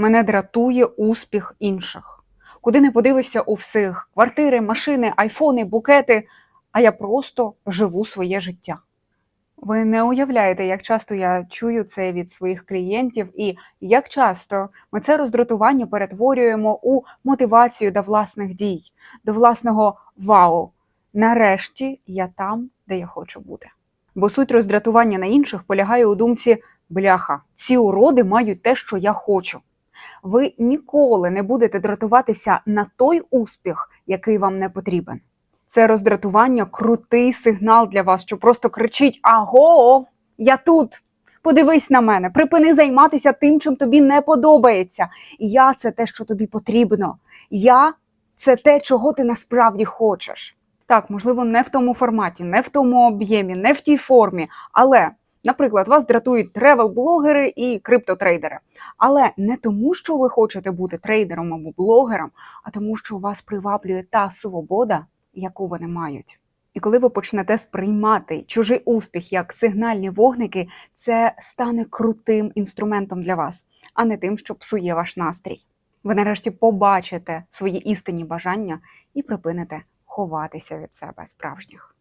Мене дратує успіх інших. Куди не подивишся у всіх квартири, машини, айфони, букети, а я просто живу своє життя. Ви не уявляєте, як часто я чую це від своїх клієнтів, і як часто ми це роздратування перетворюємо у мотивацію до власних дій, до власного вау. Нарешті я там, де я хочу бути. Бо суть роздратування на інших полягає у думці бляха, ці уроди мають те, що я хочу. Ви ніколи не будете дратуватися на той успіх, який вам не потрібен. Це роздратування крутий сигнал для вас, що просто кричить: Аго, я тут! Подивись на мене, припини займатися тим, чим тобі не подобається. Я це те, що тобі потрібно. Я це те, чого ти насправді хочеш. Так, можливо, не в тому форматі, не в тому об'ємі, не в тій формі, але. Наприклад, вас дратують тревел-блогери і криптотрейдери. Але не тому, що ви хочете бути трейдером або блогером, а тому, що вас приваблює та свобода, яку вони мають. І коли ви почнете сприймати чужий успіх як сигнальні вогники, це стане крутим інструментом для вас, а не тим, що псує ваш настрій. Ви нарешті побачите свої істинні бажання і припините ховатися від себе справжніх.